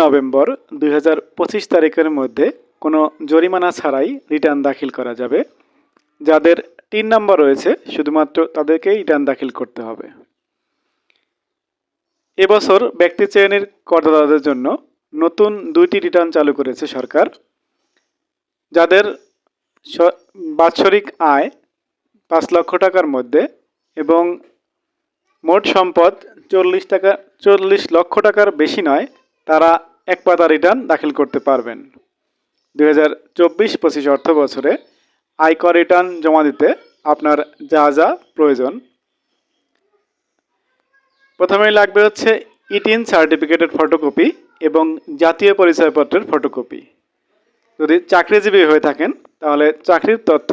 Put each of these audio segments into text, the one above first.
November দুই হাজার পঁচিশ তারিখের মধ্যে কোনো জরিমানা ছাড়াই রিটার্ন দাখিল করা যাবে। যাদের তিন নম্বর রয়েছে, শুধুমাত্র তাদেরকেই রিটার্ন দাখিল করতে হবে। এবছর ব্যক্তি চয়নের করদাতাদের জন্য নতুন দুইটি রিটার্ন চালু করেছে সরকার। যাদের বাৎসরিক আয় পাঁচ লক্ষ টাকার মধ্যে এবং মোট সম্পদ চল্লিশ টাকা, চল্লিশ লক্ষ টাকার বেশি নয় তারা এক পাতা রিটার্ন দাখিল করতে পারবেন। দুই হাজার চব্বিশ পঁচিশ অর্থ বছরে আয়কর রিটার্ন জমা দিতে আপনার যা যা প্রয়োজন। প্রথমেই লাগবে হচ্ছে ইটিন সার্টিফিকেটের ফটোকপি এবং জাতীয় পরিচয়পত্রের ফটোকপি। যদি চাকরিজীবী হয়ে থাকেন, তাহলে চাকরির তথ্য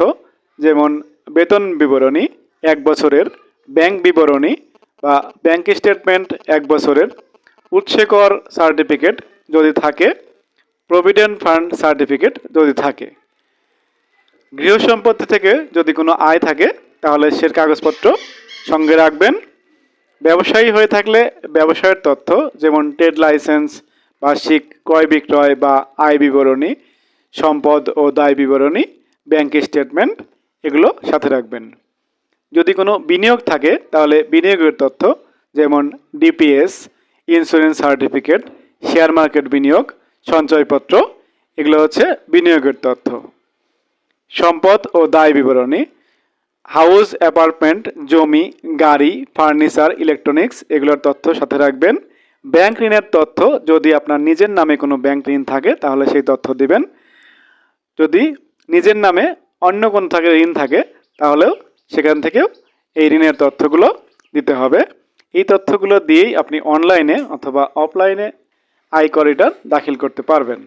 যেমন বেতন বিবরণী এক বছরের, ব্যাংক বিবরণী বা ব্যাংক স্টেটমেন্ট এক বছরের উৎসেকর সার্টিফিকেট যদি থাকে প্রভিডেন্ট ফান্ড সার্টিফিকেট যদি থাকে। গৃহ সম্পত্তি থেকে যদি কোনো আয় থাকে, তাহলে সে কাগজপত্র সঙ্গে রাখবেন। ব্যবসায়ী হয়ে থাকলে ব্যবসায়ের তথ্য, যেমন ট্রেড লাইসেন্স বার্ষিক ক্রয় বিক্রয় বা আয় বিবরণী, সম্পদ ও দায় বিবরণী ব্যাংক স্টেটমেন্ট এগুলো সাথে রাখবেন। যদি কোনো বিনিয়োগ থাকে, তাহলে বিনিয়োগের তথ্য, যেমন DPS insurance certificate share market বিনিয়োগ, সঞ্চয়পত্র, এগুলো হচ্ছে বিনিয়োগের তথ্য। সম্পদ ও দায় বিবরণী হাউস অ্যাপার্টমেন্ট জমি, গাড়ি ফার্নিচার ইলেকট্রনিক্স এগুলোর তথ্য সাথে রাখবেন। ব্যাংক ঋণের তথ্য, যদি আপনার নিজের নামে কোনো ব্যাংক ঋণ থাকে, তাহলে সেই তথ্য দিবেন। যদি নিজের নামে অন্য কোনো থাকে ঋণ থাকে, তাহলেও সেখান থেকেও এই ঋণের তথ্যগুলো দিতে হবে। এই তথ্যগুলো দিয়েই আপনি অনলাইনে অথবা অফলাইনে আয়কর রিটার্ন দাখিল করতে পারবেন।